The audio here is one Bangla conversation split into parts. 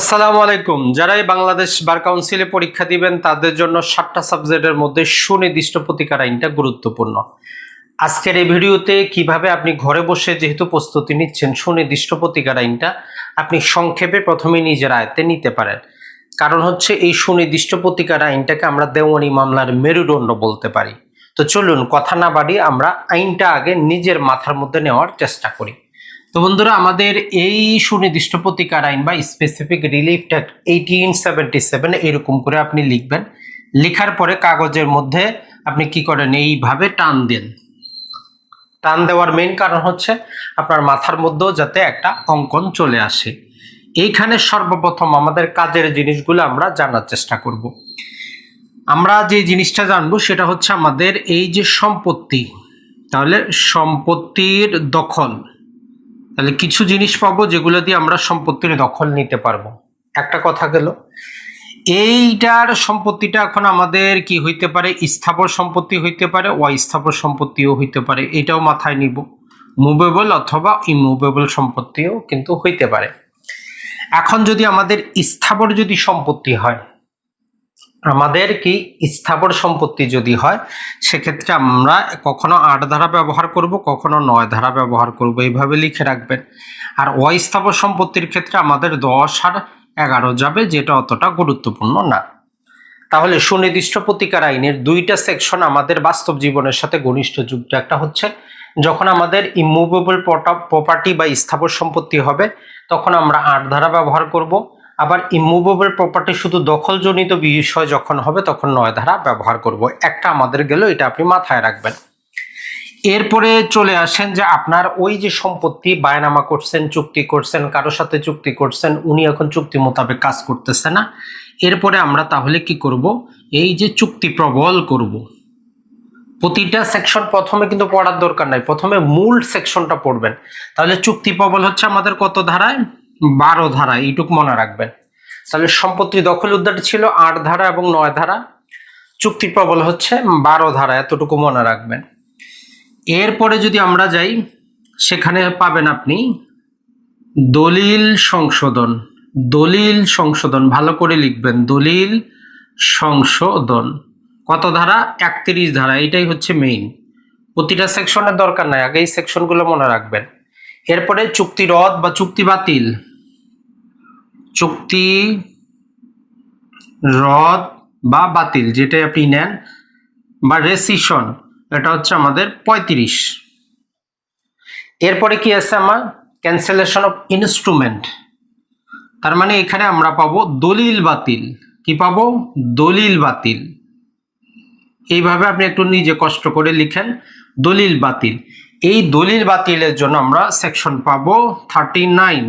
আসসালামু আলাইকুম। যারাই বাংলাদেশ বার কাউন্সিলে পরীক্ষা দিবেন, তাদের জন্য সাতটা সাবজেক্টের মধ্যে সুনির্দিষ্ট প্রতিকার আইনটা গুরুত্বপূর্ণ। আজকের এই ভিডিওতে কীভাবে আপনি ঘরে বসে যেহেতু প্রস্তুতি নিচ্ছেন, সুনির্দিষ্ট প্রতিকার আইনটা আপনি সংক্ষেপে প্রথমে নিজের আয়ত্তে নিতে পারেন। কারণ হচ্ছে এই সুনির্দিষ্ট প্রতিকার আইনটাকে আমরা দেওয়ানি মামলার মেরুদণ্ড বলতে পারি। তো চলুন, কথা না বাড়িয়ে আমরা আইনটা আগে নিজের মাথার মধ্যে নেওয়ার চেষ্টা করি। তো বন্ধুরা, আমাদের এই সুনির্দিষ্ট প্রতিকার আইন বা specific relief act eighteen seventy seven এরকম করে আপনি লিখবেন। লেখার পরে কাগজের মধ্যে আপনি কি করেন? এইভাবে টান দেন। টান দেওয়ার মেইন কারণ হচ্ছে আপনার মাথার মধ্যেও যাতে একটা অঙ্কন চলে আসে। এইখানে সর্বপ্রথম আমাদের কাজের জিনিসগুলো আমরা জানার চেষ্টা করব। আমরা যে জিনিসটা জানব সেটা হচ্ছে আমাদের এই যে সম্পত্তি, তাহলে সম্পত্তির দখল। তাহলে কিছু জিনিস পাবো যেগুলো দিয়ে আমরা সম্পত্তির দখল নিতে পারব। একটা কথা গেল, এইটার সম্পত্তিটা এখন আমাদের কি হইতে পারে? স্থাবর সম্পত্তি হইতে পারে, অস্থাবর সম্পত্তিও হইতে পারে, এটাও মাথায় নিব। মুভেবল অথবা ইমুভেবল সম্পত্তিও কিন্তু হইতে পারে। এখন যদি আমাদের স্থাবর যদি সম্পত্তি হয় আমাদের কি স্থাবর সম্পত্তি যদি হয়, সেক্ষেত্রে আমরা কখনো আট ধারা ব্যবহার করব, কখনো নয় ধারা ব্যবহার করব, এইভাবে লিখে রাখবেন। আর অস্থাবর সম্পত্তির ক্ষেত্রে আমাদের দশ আর এগারো যাবে, যেটা অতটা গুরুত্বপূর্ণ না। তাহলে সুনির্দিষ্ট প্রতিকার আইনের দুইটা সেকশন আমাদের বাস্তব জীবনের সাথে ঘনিষ্ঠ যুক্ত। একটা হচ্ছে, যখন আমাদের ইমুভেবল প্রপার্টি বা স্থাবর সম্পত্তি হবে, তখন আমরা আট ধারা ব্যবহার করব। আবার ইমুভেবল প্রপার্টি শুধু দখলজনিত বিষয় যখন হবে, তখন নয় ধারা ব্যবহার করব। একটা আমাদের গেল এটা আপনি মাথায় রাখবেন। এরপরে চলে আসেন যে আপনার ওই যে সম্পত্তি, বায়নামা করছেন, চুক্তি করছেন, কারোর সাথে চুক্তি করছেন, উনি এখন চুক্তি মোতাবেক কাজ করতেছে না। এরপরে আমরা তাহলে কি করব? এই যে চুক্তি প্রবল করব। প্রতিটা সেকশন প্রথমে কিন্তু পড়ার দরকার নাই, প্রথমে মূল সেকশনটা পড়বেন। তাহলে চুক্তি প্রবল হচ্ছে আমাদের কত ধারায়? বারো ধারা, এইটুক মনে রাখবেন। তাহলে সম্পত্তি দখল উদ্ধার ছিল আট ধারা এবং নয় ধারা। চুক্তি প্রবল হচ্ছে, বারো ধারা, এতটুকু মনে রাখবেন। এরপরে যদি আমরা যাই, সেখানে পাবেন আপনি দলিল সংশোধন দলিল সংশোধন, ভালো করে লিখবেন, দলিল সংশোধন। কত ধারা? একত্রিশ ধারা, এটাই হচ্ছে মেইন প্রতিটা সেকশনের দরকার নাই, আগে এই সেকশনগুলো মনে রাখবেন। এরপরে চুক্তি রদ বা চুক্তি বাতিল। চুক্তি রদ বা বাতিল, যেটাই আপনি নেন, বা রেসিশন এটা হচ্ছে আমাদের পঁয়ত্রিশ। এরপরে কি আছে আমার? ক্যান্সেলেশন অফ ইনস্ট্রুমেন্ট তার মানে এখানে আমরা পাবো দলিল বাতিল। কি পাবো? দলিল বাতিল। এইভাবে আপনি একটু নিজে কষ্ট করে লিখেন, দলিল বাতিল। এই দলিল বাতিলের জন্য আমরা সেকশন পাবো থার্টি নাইন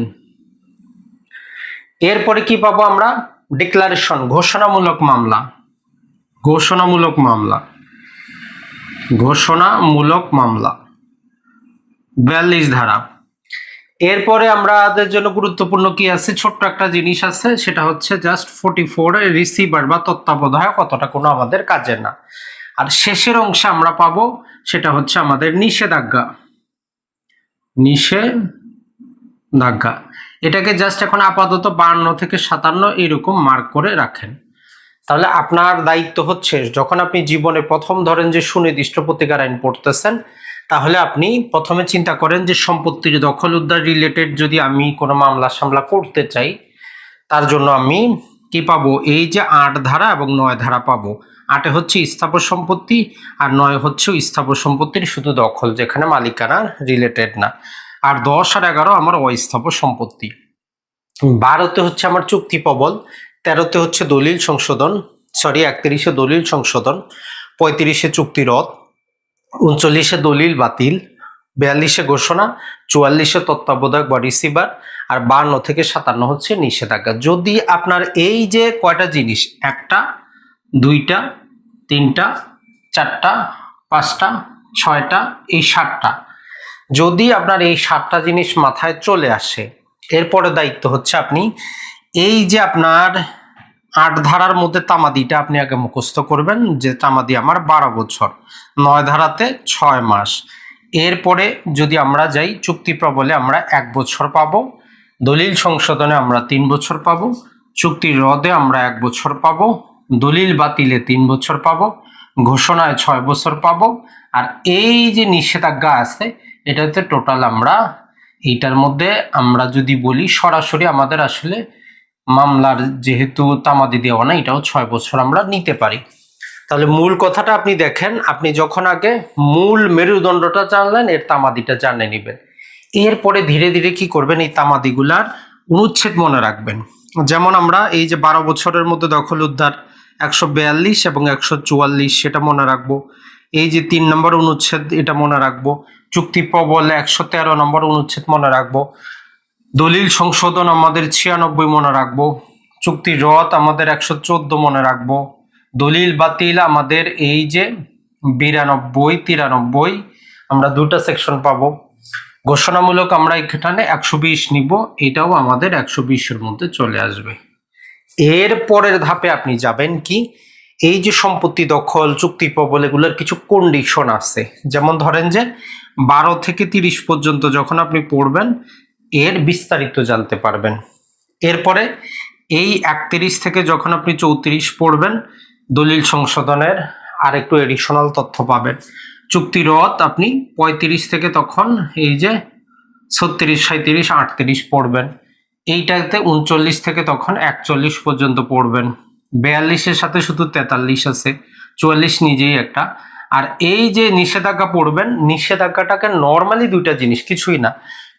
এরপরে কি পাবো আমরা? ডিক্লারেশন ঘোষণামূলক মামলা। ঘোষণামূলক মামলা। ঘোষণামূলক মামলা। বিয়াল্লিশ ধারা। এরপরে আমাদের জন্য গুরুত্বপূর্ণ কি আছে? ছোট্ট একটা জিনিস আছে, সেটা হচ্ছে জাস্ট ফোর্টি ফোর রিসিভার বা তত্ত্বাবধায়ক কতটা কোনো আমাদের কাজের না। আর শেষের অংশে আমরা পাবো, সেটা হচ্ছে আমাদের নিষেধাজ্ঞা। নিষেধাজ্ঞা। এটাকে জাস্ট এখন আপাতত বান্ন থেকে সাতান্ন এরকম মার্ক করে রাখেন। তাহলে আপনার দায়িত্ব হচ্ছে, যখন আপনি জীবনে প্রথম ধরেন যে সুনির্দিষ্ট প্রতিকার আইন পড়তেছেন, তাহলে আপনি প্রথমে চিন্তা করেন যে সম্পত্তির দখল উদ্ধার রিলেটেড যদি আমি কোনো মামলা সামলা করতে চাই, তার জন্য আমি কি পাবো? এই যে আট ধারা এবং নয় ধারা পাবো। আটে হচ্ছে স্থাবর সম্পত্তি আর নয় হচ্ছে স্থাবর সম্পত্তির শুধু দখল, যেখানে মালিকানা রিলেটেড না। আর দশ আর এগারো আমার অস্থাবর সম্পত্তি। বারোতে হচ্ছে আমার চুক্তি প্রবল, তেরোতে হচ্ছে দলিল সংশোধন সরি একত্রিশে দলিল সংশোধন, পঁয়ত্রিশে চুক্তি রদ, উনচল্লিশে দলিল বাতিল বিয়াল্লিশে ঘোষণা, চুয়াল্লিশে তত্ত্বাবধায়ক বা রিসিভার আর বান্ন থেকে সাতান্ন হচ্ছে নিষেধাজ্ঞা। যদি আপনার এই যে কয়টা জিনিস, একটা, দুইটা, তিনটা, চারটা, পাঁচটা, ছয়টা, এই সাতটা, যদি আপনার এই সাতটা জিনিস মাথায় চলে আসে, এরপরে দায়িত্ব হচ্ছে আপনি এই যে আপনার আট ধারার মধ্যে তামাদিটা আপনি আগে মুখস্থ করবেন, যে তামাদি আমার বারো বছর, নয় ধারাতে ছয় মাস। এরপরে যদি আমরা যাই, চুক্তি প্রবলে আমরা এক বছর পাবো, দলিল সংশোধনে আমরা তিন বছর পাবো, চুক্তি রদে আমরা এক বছর পাবো, দলিল বাতিলে তিন বছর পাবো, ঘোষণায় ছয় বছর পাবো, আর এই যে নিষেধাজ্ঞা আছে, এটাতে টোটাল আমরা, এইটার মধ্যে আমরা যদি বলি, সরাসরি আমাদের আসলে মামলার যেহেতু তামাদি দেওয়া না এটাও ছয় বছর আমরা নিতে পারি। তাহলে মূল কথাটা আপনি দেখেন, আপনি যখন আগে মূল মেরুদণ্ডটা জানলেন, এর তামাদিটা জানে নেবেন। এরপরে ধীরে ধীরে কি করবেন, এই তামাদিগুলার অনুচ্ছেদ মনে রাখবেন। যেমন আমরা এই যে বারো বছরের মধ্যে দখল উদ্ধার, একশো বিয়াল্লিশ এবং একশো চুয়াল্লিশ, সেটা মনে রাখব। এই যে তিন নম্বর অনুচ্ছেদ, এটা মনে রাখব। চুক্তি প্রবল, একশো তেরো নম্বর অনুচ্ছেদ মনে রাখব। দলিল সংশোধন আমাদের ছিয়ানব্বই মনে রাখব। চুক্তি রথ আমাদের একশো চোদ্দ মনে রাখব। দলিল বাতিল আমাদের এই যে বিরানব্বই, তিরানব্বই, আমরা দুটা সেকশন পাবো। ঘোষণামূলক আমরা এখানে একশো বিশ নিব, এটাও আমাদের একশো বিশের মধ্যে চলে আসবে। এর পরের ধাপে আপনি যাবেন কি, এই যে সম্পত্তি দখল, চুক্তি প্রবল, এগুলোর কিছু কন্ডিশন আছে। যেমন ধরেন যে, বারো থেকে তিরিশ পর্যন্ত যখন আপনি পড়বেন, এর বিস্তারিত জানতে পারবেন। এরপরে এই একত্রিশ থেকে যখন আপনি চৌত্রিশ পড়বেন দলিল সংশোধনের আর একটু এডিশনাল তথ্য পাবেন। চুক্তি রদ আপনি পঁয়ত্রিশ থেকে তখন এই যে ছত্রিশ সাঁত্রিশ আটত্রিশ পড়বেন। এইটাতে উনচল্লিশ থেকে তখন একচল্লিশ পর্যন্ত পড়বেন। বিয়াল্লিশের সাথে শুধু তেতাল্লিশ আছে। চুয়াল্লিশ নিজেই একটা। আর এই যে নিষেধাজ্ঞা পড়বেন, নিষেধাজ্ঞাটাকে নর্মালি দুইটা জিনিস, কিছুই না।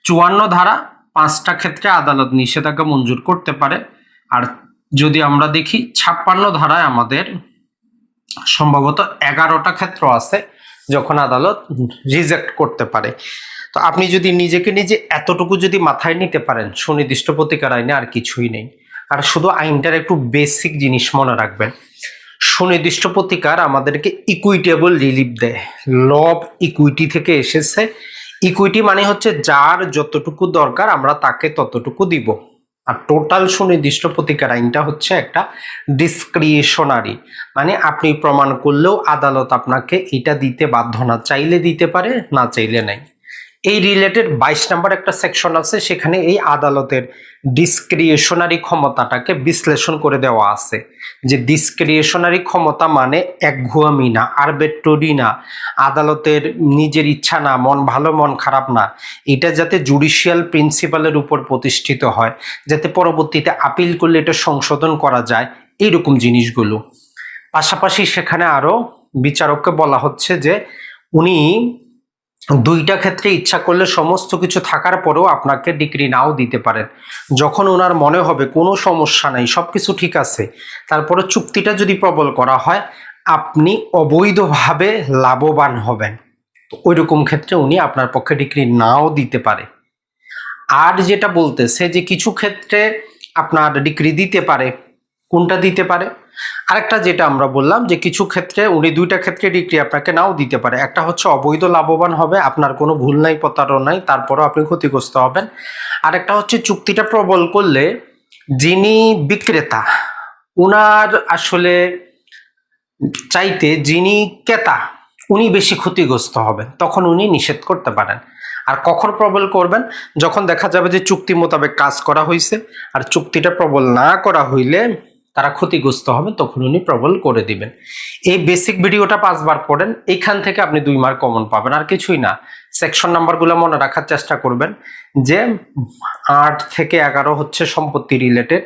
চুয়ান্ন ধারা পাঁচটা ক্ষেত্রে আদালত নিষেধাজ্ঞা মঞ্জুর করতে পারে। আর যদি আমরা দেখি, ছাপ্পান্ন ধারায় আমাদের সম্ভবত এগারোটা ক্ষেত্র আছে যখন আদালত রিজেক্ট করতে পারে। তো আপনি যদি নিজেকে নিজে এতটুকু যদি মাথায় নিতে পারেন, সুনির্দিষ্ট প্রতিকার আইনে আর কিছুই নেই। আর শুধু আইনটার একটু বেসিক জিনিস মনে রাখবেন। সুনির্দিষ্ট প্রতিকার আমাদেরকে ইকুইটেবল রিলিফ দেয়। লব ইকুইটি থেকে এসেছে। ইকুইটি মানে হচ্ছে যার যতটুকু দরকার আমরা তাকে ততটুকু দিব। আর টোটাল সুনির্দিষ্ট প্রতিকার আইনটা হচ্ছে একটা ডিসক্রিয়েশনারি মানে আপনি প্রমাণ করলেও আদালত আপনাকে এটা দিতে বাধ্য না। চাইলে দিতে পারে, না চাইলে নাই। এই রিলেটেড বাইশ নাম্বার একটা সেকশন আছে, সেখানে এই আদালতের ডিসক্রিয়েশনারি ক্ষমতাটাকে বিশ্লেষণ করে দেওয়া আছে। যে ডিসক্রিয়েশনারি ক্ষমতা মানে একঘুয়ামি না আরবেটরি না আদালতের নিজের ইচ্ছা না, মন ভালো, মন খারাপ না। এটা যাতে জুডিশিয়াল প্রিন্সিপালের উপর প্রতিষ্ঠিত হয়, যাতে পরবর্তীতে আপিল করলে এটা সংশোধন করা যায়, এইরকম জিনিসগুলো। পাশাপাশি সেখানে আরও বিচারককে বলা হচ্ছে যে, উনি দুইটা ক্ষেত্রে ইচ্ছা করলে সমস্ত কিছু থাকার পরেও আপনাকে ডিগ্রি নাও দিতে পারেন। যখন ওনার মনে হবে কোনো সমস্যা নেই সব কিছু ঠিক আছে, তারপরে চুক্তিটা যদি প্রবল করা হয়, আপনি অবৈধভাবে লাভবান হবেন। তো ওই রকম ক্ষেত্রে উনি আপনার পক্ষে ডিগ্রি নাও দিতে পারে। আর যেটা বলতেছে যে কিছু ক্ষেত্রে আপনার ডিগ্রি দিতে পারে কোনটা দিতে পারে? আরেকটা যেটা আমরা বললাম যে কিছু ক্ষেত্রে উনি দুইটা ক্ষেত্রে ডিগ্রি আপনাকে নাও দিতে পারে। একটা হচ্ছে অবৈধ লাভবান হবে, আপনার কোনো ভুল নাই, প্রতারণ নাই, তারপরও আপনি ক্ষতিগ্রস্ত হবেন। আরেকটা হচ্ছে চুক্তিটা প্রবল করলে যিনি বিক্রেতা, উনার আসলে চাইতে যিনি ক্রেতা, উনি বেশি ক্ষতিগ্রস্ত হবেন। তখন উনি নিষেধ করতে পারেন। আর কখন প্রবল করবেন? যখন দেখা যাবে যে চুক্তি মোতাবেক কাজ করা হয়েছে আর চুক্তিটা প্রবল না করা হইলে তারা ক্ষতিগ্রস্ত হবে, তখন উনি প্রবল করে দিবেন। এই বেসিক ভিডিওটা পাঁচবার পড়েন এইখান থেকে আপনি দুই মার্ক কমন পাবেন, আর কিছুই না। সেকশন নাম্বারগুলো মনে রাখার চেষ্টা করবেন যে আট থেকে এগারো হচ্ছে সম্পত্তি রিলেটেড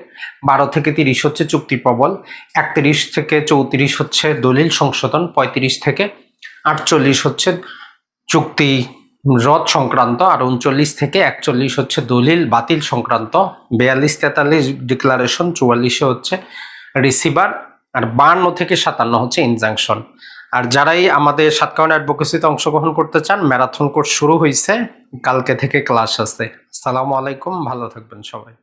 বারো থেকে তিরিশ হচ্ছে চুক্তি প্রবল, একত্রিশ থেকে চৌত্রিশ হচ্ছে দলিল সংশোধন, পঁয়ত্রিশ থেকে আটচল্লিশ হচ্ছে চুক্তি রদ সংক্রান্ত আর উনচল্লিশ থেকে একচল্লিশ হচ্ছে দলিল, বাতিল সংক্রান্ত। বিয়াল্লিশ, তেতাল্লিশ ডিক্লারেশন চুয়াল্লিশে হচ্ছে রিসিভার আর বান্ন থেকে সাতান্ন হচ্ছে ইনজাংশন আর যারাই আমাদের সাতকাউন অ্যাডভোকেসিতে অংশগ্রহণ করতে চান ম্যারাথন কোর্স শুরু হয়েছে কালকে থেকে ক্লাস আছে। আসসালামু আলাইকুম, ভালো থাকবেন সবাই।